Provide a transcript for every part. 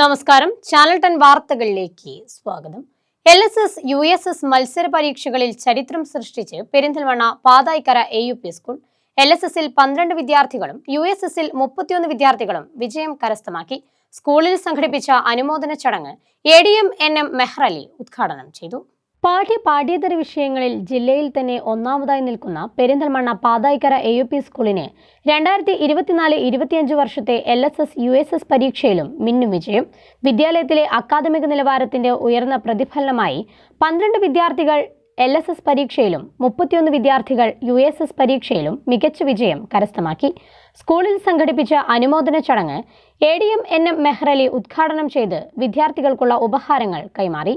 നമസ്കാരം. Channel ten വാർത്തകളിലേക്ക് സ്വാഗതം. L S S U S S മത്സര പരീക്ഷകളിൽ ചരിത്രം സൃഷ്ടിച്ച് Perinthalmanna Pathayikkara A U P school L S എസിൽ പന്ത്രണ്ട് വിദ്യാർത്ഥികളും യു എസ് എസിൽ മുപ്പത്തിയൊന്ന് വിദ്യാർത്ഥികളും വിജയം കരസ്ഥമാക്കി സ്കൂളിൽ സംഘടിപ്പിച്ച അനുമോദന ചടങ്ങ് A D M N M Mehrali ഉദ്ഘാടനം ചെയ്തു. പാഠ്യ പാഠ്യേതര വിഷയങ്ങളിൽ ജില്ലയിൽ തന്നെ ഒന്നാമതായി നിൽക്കുന്ന Perinthalmanna Pathayikkara A U P സ്കൂളിന് രണ്ടായിരത്തി ഇരുപത്തിനാല് ഇരുപത്തിയഞ്ച് വർഷത്തെ L S S U S S പരീക്ഷയിലും മിന്നും വിജയം. വിദ്യാലയത്തിലെ അക്കാദമിക നിലവാരത്തിന്റെ ഉയർന്ന പ്രതിഫലനമായി പന്ത്രണ്ട് വിദ്യാർത്ഥികൾ എൽ എസ് എസ് പരീക്ഷയിലും മുപ്പത്തിയൊന്ന് വിദ്യാർത്ഥികൾ യു എസ് എസ് പരീക്ഷയിലും മികച്ച വിജയം കരസ്ഥമാക്കി. സ്കൂളിൽ സംഘടിപ്പിച്ച അനുമോദന ചടങ്ങ് A D M N M Mehrali ഉദ്ഘാടനം ചെയ്ത് വിദ്യാർത്ഥികൾക്കുള്ള ഉപഹാരങ്ങൾ കൈമാറി.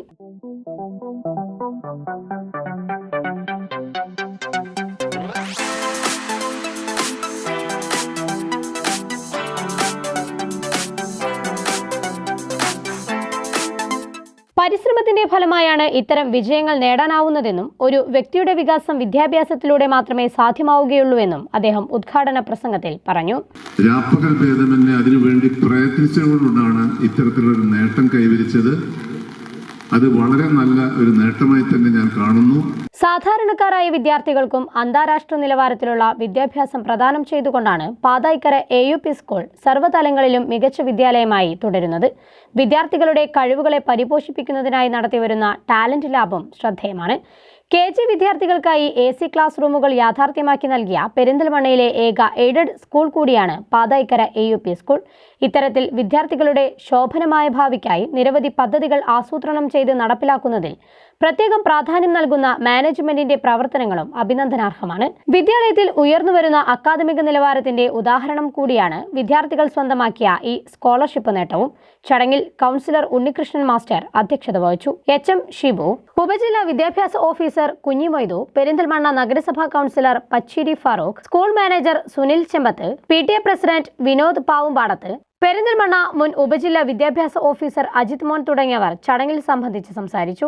പരിശ്രമത്തിന്റെ ഫലമായാണ് ഇത്തരം വിജയങ്ങൾ നേടാനാവുന്നതെന്നും ഒരു വ്യക്തിയുടെ വികാസം വിദ്യാഭ്യാസത്തിലൂടെ മാത്രമേ സാധ്യമാവുകയുള്ളൂ എന്നും അദ്ദേഹം ഉദ്ഘാടന പ്രസംഗത്തിൽ പറഞ്ഞു. രാപ്പകൽ ഭേദമന്യേ അതിനുവേണ്ടി പ്രയത്നിച്ചുകൊണ്ടാണ് ഇത്തരത്തിലൊരു നേട്ടം കൈവരിച്ചത്. അത് വളരെ നല്ല ഒരു നേട്ടമായി തന്നെ ഞാൻ കാണുന്നു. സാധാരണക്കാരായ വിദ്യാർത്ഥികൾക്കും അന്താരാഷ്ട്ര നിലവാരത്തിലുള്ള വിദ്യാഭ്യാസം പ്രദാനം ചെയ്തുകൊണ്ടാണ് Pathayikkara A U P school സർവതലങ്ങളിലും മികച്ച വിദ്യാലയമായി തുടരുന്നത്. വിദ്യാർത്ഥികളുടെ കഴിവുകളെ പരിപോഷിപ്പിക്കുന്നതിനായി നടത്തിവരുന്ന ടാലന്റ് ലാബും ശ്രദ്ധേയമാണ്. കെ ജി വിദ്യാർത്ഥികൾക്കായി എ സി ക്ലാസ് റൂമുകൾ യാഥാർത്ഥ്യമാക്കി നൽകിയ പെരിന്തൽമണ്ണയിലെ ഏക എയ്ഡഡ് സ്കൂൾ കൂടിയാണ് Pathayikkara A U P school ഇത്തരത്തിൽ വിദ്യാർത്ഥികളുടെ ശോഭനമായ ഭാവിക്കായി നിരവധി പദ്ധതികൾ ആസൂത്രണം ചെയ്ത് നടപ്പിലാക്കുന്നതിൽ പ്രത്യേകം പ്രാധാന്യം നൽകുന്ന മാനേജ്മെന്റിന്റെ പ്രവർത്തനങ്ങളും അഭിനന്ദനാർഹമാണ്. വിദ്യാലയത്തിൽ ഉയർന്നുവരുന്ന അക്കാദമിക നിലവാരത്തിന്റെ ഉദാഹരണം കൂടിയാണ് വിദ്യാർത്ഥികൾ സ്വന്തമാക്കിയ ഈ സ്കോളർഷിപ്പ് നേട്ടവും. ചടങ്ങിൽ കൗൺസിലർ ഉണ്ണികൃഷ്ണൻ മാസ്റ്റർ അധ്യക്ഷത വഹിച്ചു. എച്ച് എം ഷിബു ഉപജില്ലാ വിദ്യാഭ്യാസ ഓഫീസർ കുഞ്ഞിമൊയ്തു പെരിന്തൽമണ്ണ നഗരസഭാ councillor Pacheri Farooq school manager Sunil Chembath P T A president Vinod Pavumpadath Perinthalmanna മുൻ ഉപജില്ലാ വിദ്യാഭ്യാസ ഓഫീസർ അജിത് മോൻ തുടങ്ങിയവർ ചടങ്ങിൽ സംബന്ധിച്ച് സംസാരിച്ചു.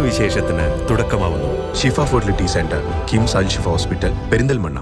ഒരു വിശേഷത്തിന് തുടക്കമാവുന്നു. Shifa fertility centre KIMS Al Shifa hospital Perinthalmanna.